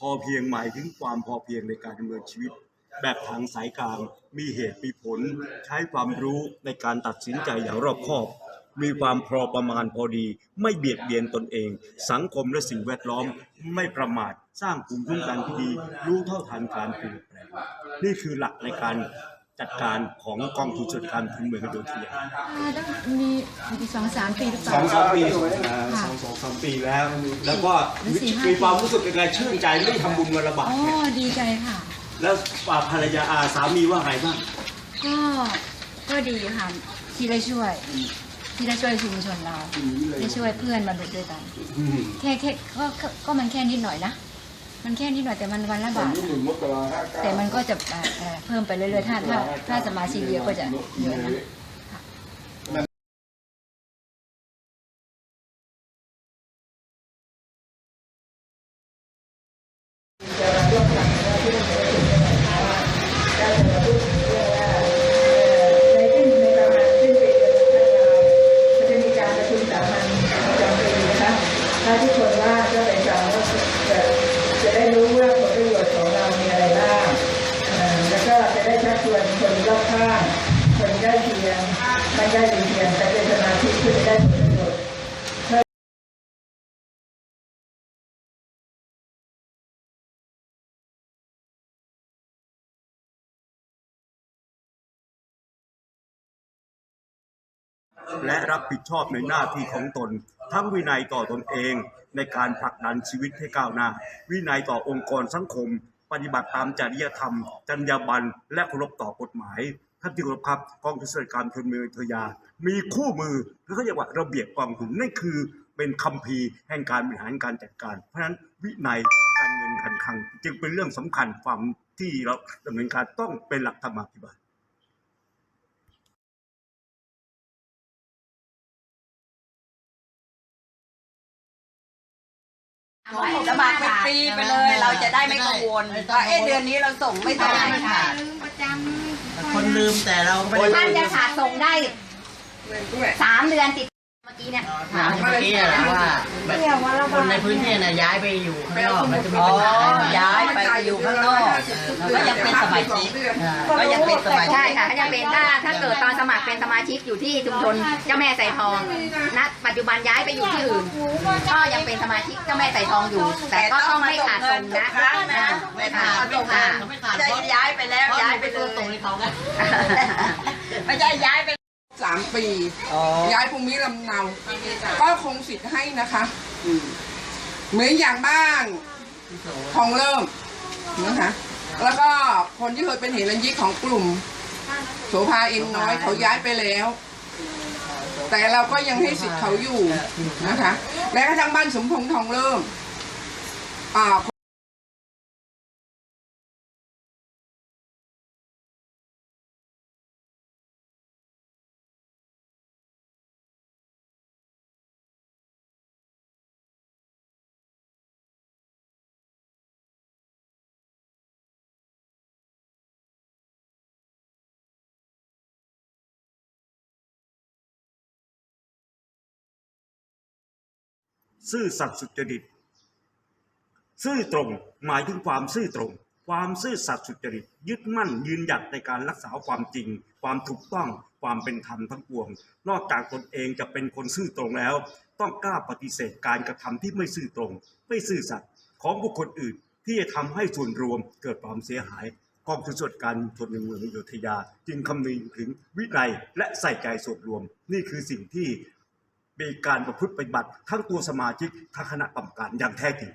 พอเพียงหมายถึงความพอเพียงในการดำเนินชีวิต แบบทางสายกลางมีเหตุมีผล ใช้ความรู้ในการตัดสินใจอย่างรอบคอบ มีความพอประมาณพอดี ไม่เบียดเบียนตนเอง สังคมและสิ่งแวดล้อมไม่ประมาทสร้างภูมิคุ้มกันที่ดี รู้เท่าทันการเปลี่ยนแปลงนี่คือหลักในการจัดการของกองทุนส่วนการทุนเมืองโดยเทียมอ่าต้องมีอีกสองสามปีหรือเปสล่าองสามปีค่ะสองสองสามปี แล้ว แล้วก็หรือสี่ห้ามีความรู้สึกยังไงชื่นใจไม่ทำบุญวันละบาทอ๋อเนี่ยดีใจค่ะ แล้วภรรยาอาสามีว่าไงบ้าง ก็ก็ดีค่ะที่ได้ช่วย ที่ได้ช่วยชุมชนเรา ได้ช่วยเพื่อนมาด้วยกัน อืมแค่แค่ก็ก็ก็มันแค่นิดหน่อยนะ มันแค่นิดหน่อยแต่มันวันละบาทอะแต่มันก็จะเอ่อเอ่อเพิ่มไปเรื่อยๆถ้าถ้าถ้าสมาชิกเยอะก็จะเยอะนะ และรับผิดชอบในหน้าที่ของตน ทั้งวินัยต่อตนเอง ในการผลักดันชีวิตให้ก้าวหน้า วินัยต่อองค์กรสังคม ปฏิบัติตามจริยธรรม จรรยาบรรณและเคารพต่อกฎหมายท่านที่เคารพครับกองทุนสวัสดิการทุนเมืองทยา มีคู่มือหรือเขาเรียกว่าระเบียบกองทุนนั่นคือเป็นคัมภีร์แห่งการบริหารการจัดการ เพราะฉะนั้นวินัยการเงินการคลังจึงเป็นเรื่องสำคัญความที่เราดำเนินการต้องเป็นหลักธรรมาภิบาล สมัครเป็นปีไปเลย เราจะได้ไม่กังวลว่าเอ๊ะเดือนนี้เราส่งไม่ได้ค่ะคนลืมแต่เราไม่ท่านได้จะขาดส่งได้สามเดือนติดเมื่อกี้เนี่ยถามเมื่อกี้อะว่าแบบคนในพื้นที่น่ะย้ายไปอยู่ข้างนอกมันจะมีอ๋อปัญหาอะไรไหมย้ายไปอยู่ข้างนอกก็ยังเป็นสมาชิกอ่าก็ยังเป็นสมาชิใช่กค่ะถ้าจะเป็นถ้าถ้าเกิดตอนสมัครเป็นสมาชิกอยู่ที่ชุมชนเจ้าแม่ไสทองณปัจจุบันย้ายไปอยู่ที่อื่นก็ยังเป็นสมาชิกเจ้าแม่ไสทองอยู่ แต่ก็ต้องไม่ขาดส่งนะครั้งนะไม่ขาดส่งค่ะเขาไม่ขาดจะเพราะย้ายไปแล้วเพราะย้ายไปไปเลตัวยตรงให้เขาไงไม่ใช่ย้ายไป สามปีย้ายภูมิลำเนา ก็คงสิทธิ์ให้นะคะเหมือนอย่างบ้านทองเริ่มนะคะ แล้วก็คนที่เคยเป็นเหรัญยิกของกลุ่ม โสภาเอ็นน้อยเขาย้ายไปแล้ว แต่เราก็ยังให้สิทธิ์เขาอยู่นะคะ และกระทั่งบ้านสมพงษ์ทองเริ่มอ่า ซื่อสัตย์สุจริต ซื่อตรงหมายถึงความซื่อตรง ความซื่อสัตย์สุจริต ยึดมั่นยืนหยัดในการรักษาความจริง ความถูกต้องความเป็นธรรมทั้งปวง นอกจากตนเองจะเป็นคนซื่อตรงแล้ว ต้องกล้าปฏิเสธการกระทำที่ไม่ซื่อตรง ไม่ซื่อสัตย์ของบุคคลอื่นที่จะทำให้ส่วนรวมเกิดความเสียหายกองทุนสวนการทุนในเมืองอยุธยา จึงคำนึงถึงวินัยและใส่ใจส่วนรวม นี่คือสิ่งที่ มีการประพฤติปฏิบัติทั้งตัวสมาชิกทั้งคณะกรรมการอย่างแท้จริง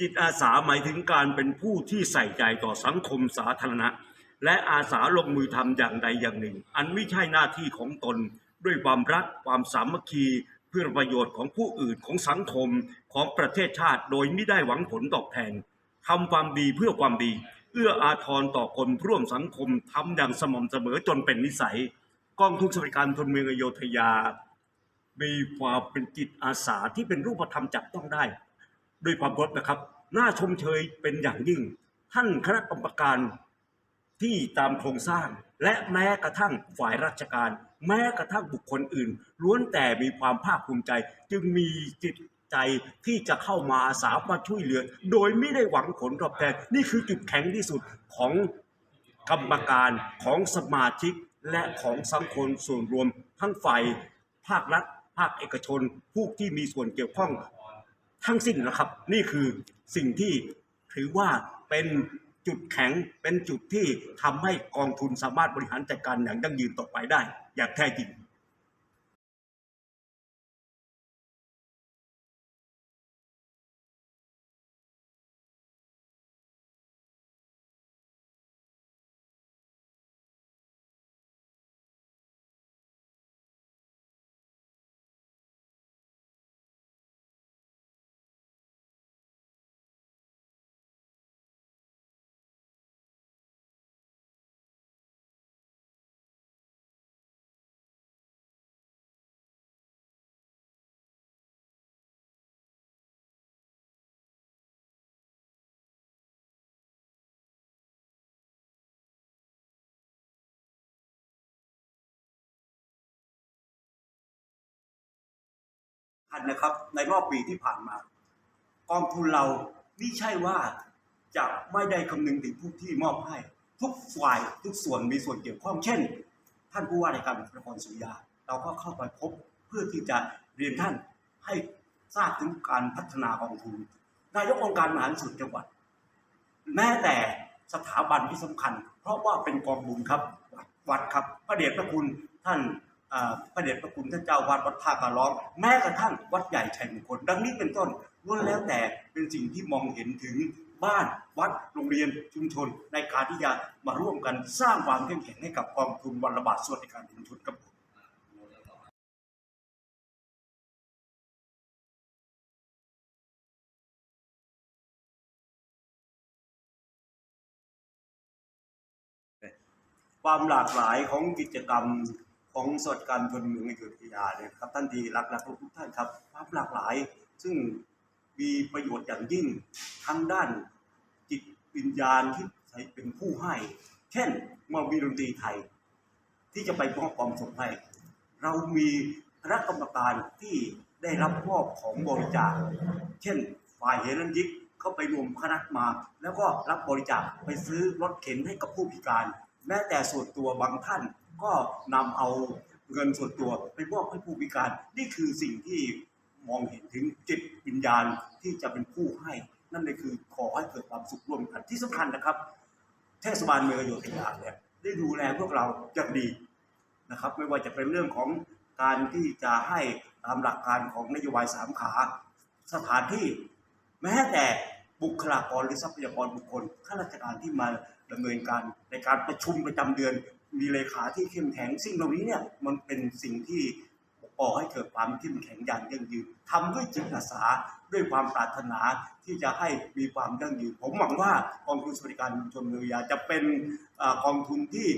จิตอาสาหมายถึงการเป็นผู้ที่ใส่ใจต่อสังคมสาธารณะ และอาสาลงมือทำอย่างใดอย่างหนึ่ง อันไม่ใช่หน้าที่ของตน ด้วยความรักความสามัคคี เพื่อประโยชน์ของผู้อื่นของสังคมของประเทศชาติโดยไม่ได้หวังผลตอบแทนทำความดีเพื่อความดี เอื้ออาทรต่อคนร่วมสังคมทำอย่างสม่ำเสมอจนเป็นนิสัยกองทุนสวัสดิการพลเมืองอโยธยา มีความเป็นจิตอาสาที่เป็นรูปธรรมจับต้องได้ ด้วยความเคารพนะครับ น่าชมเชยเป็นอย่างยิ่ง ท่านคณะกรรมการที่ตามโครงสร้าง และแม้กระทั่งฝ่ายราชการ แม้กระทั่งบุคคลอื่น ล้วนแต่มีความภาคภูมิใจ จึงมีจิตใจที่จะเข้ามาอาสามาช่วยเหลือ โดยไม่ได้หวังผลตอบแทนนี่คือจุดแข็งที่สุดของกรรมการของสมาชิกและของสังคมส่วนรวม ทั้งฝ่ายภาครัฐภาคเอกชน ผู้ที่มีส่วนเกี่ยวข้อง ทั้งสิ้นนะครับ นี่คือสิ่งที่ถือว่าเป็นจุดแข็งเป็นจุดที่ทำให้กองทุนสามารถบริหารจัดการอย่างยั่งยืนต่อไปได้ อย่างแท้จริง อันนะครับ ในรอบปีที่ผ่านมา กองทุนเราไม่ใช่ว่าจะไม่ได้คำนึงถึงผู้ที่มอบให้ ทุกฝ่ายทุกส่วนมีส่วนเกี่ยวข้องเช่น ท่านผู้ว่าราชการนครศรีอยุธยา เราก็เข้าไปพบเพื่อที่จะเรียนท่านให้ทราบถึงการพัฒนากองทุนนายกองค์การมหาส่วนจังหวัด แม้แต่สถาบันที่สำคัญ เพราะว่าเป็นกองบุญครับวัดครับพระเดชพระคุณท่าน พระเดชพระคุณท่านเจ้าวาดวัดท่าการ้องแม้กระทั่งวัดใหญ่ชัยมงคลดังนี้เป็นต้นล้วนแล้วแต่เป็นสิ่งที่มองเห็นถึงบ้านวัดโรงเรียนชุมชน ในการที่จะมาร่วมกันสร้างความเข้มแข็งให้กับกองทุนวันระบาดสวัสดิการชุมชนครับผมความหลากหลายของกิจกรรม ของสวัสดิการพลเมืองในอยุธยาเนี่ยครับท่านที่รักรักทุกท่านครับความหลากหลาย ซึ่งมีประโยชน์อย่างยิ่งทั้งด้านจิตวิญญาณที่ใช้เป็นผู้ให้ เช่นมื่อมีดนตรีไทย ที่จะไปมอบความสุขให้เรามีคณะกรรมการที่ได้รับมอบของบริจาค เช่นฝ่ายเฮรันยิกเข้าไปรวมคณะมา แล้วก็รับบริจาคไปซื้อรถเข็นให้กับผู้พิการ แม้แต่ส่วนตัวบางท่าน ก็นำเอาเงินส่วนตัวไปมอบให้ผู้พิการ นี่คือสิ่งที่มองเห็นถึงจิตวิญญาณที่จะเป็นผู้ให้ นั่นเลยคือขอให้เกิดความสุขร่วมกันที่สำคัญนะครับ เทศบาลเมืองโยธยาเนี่ยได้ดูแลพวกเราอย่างดีนะครับ ไม่ว่าจะเป็นเรื่องของการที่จะให้ตามหลักการของนโยบายสามขาสถานที่ แม้แต่บุคลากรหรือทรัพยากรบุคคลข้าราชการที่มาดำเนินการในการประชุมประจำเดือน มีเลขาที่เข้มแข็งสิ่งเหล่านี้เนี่ยมันเป็นสิ่งที่ก่อให้เกิดความเข้มแข็งอย่างยั่งยืนทำด้วยจิตอาสาด้วยความปรารถนาที่จะให้มีความยั่งยืน ผมหวังว่ากองทุนสวัสดิการชุมชนเมืองยาจะเป็นกองทุนที่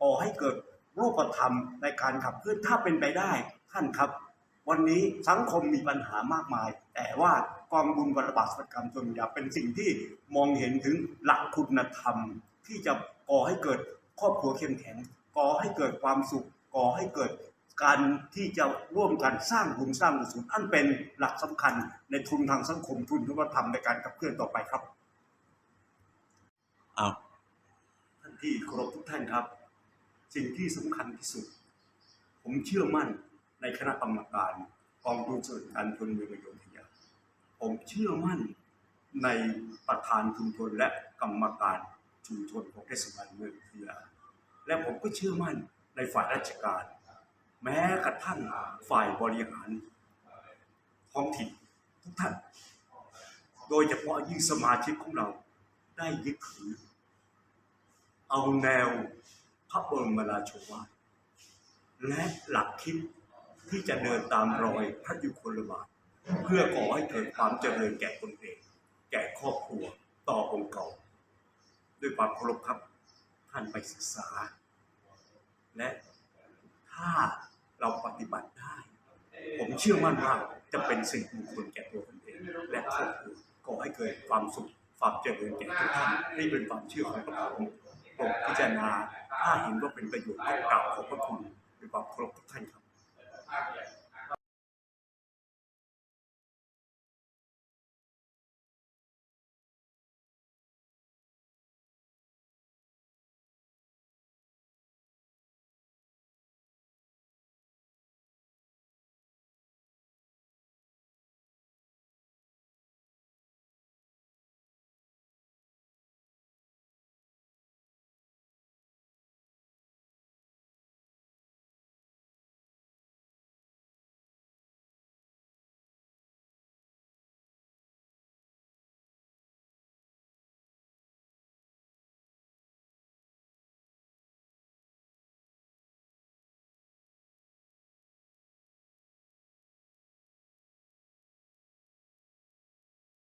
ก่อให้เกิดรูปธรรมในการขับเคลื่อนถ้าเป็นไปได้ท่านครับ วันนี้สังคมมีปัญหามากมาย แต่ว่ากองบุญบรรบาทสวัสดิกรรมชนยาเป็นสิ่งที่มองเห็นถึงหลักคุณธรรมที่จะก่อให้เกิด ครอบครัวเข้มแข็งก่อให้เกิดความสุขก่อให้เกิดการที่จะร่วมกันสร้างบุญสร้างกุศลอันเป็นหลักสำคัญในทุนทางสังคมทุนวัฒนธรรมในการขับเคลื่อนต่อไปครับอ้าวท่านที่เคารพทุกท่านครับ สิ่งที่สำคัญที่สุด ผมเชื่อมั่นในคณะกรรมการกองทุนสวัสดิการพลเมืองอโยธยาผมเชื่อมั่นในประธานชุมชนและกรรมการชุมชนของเทศบาลเมืองอโยธยา และผมก็เชื่อมั่นในฝ่ายราชการ แม้กระทั่งฝ่ายบริหารท้องถิ่นทุกท่าน โดยเฉพาะยิ่งสมาชิกของเราได้ยึดถือ เอาแนวพระบรมราโชวาทและหลักคิดที่จะเดินตามรอยพระยุคลบาทเพื่อก่อให้เกิดความเจริญแก่ตนเอง แก่ครอบครัวต่อองค์เก่าด้วยความเคารพครับ ท่านไปศึกษา และถ้าเราปฏิบัติได้ ผมเชื่อมั่นว่าจะเป็นสิ่งมงคลแก่ตัวตนเองและครอบครัวก่อให้เกิดความสุขความเจริญแก่ทุกท่านนี่เป็นความเชื่อของพระผมโปรดพิจารณาถ้าเห็นว่าเป็นประโยชน์ก็กล่าวขอบพระคุณด้วยความเคารพทุกท่านครับ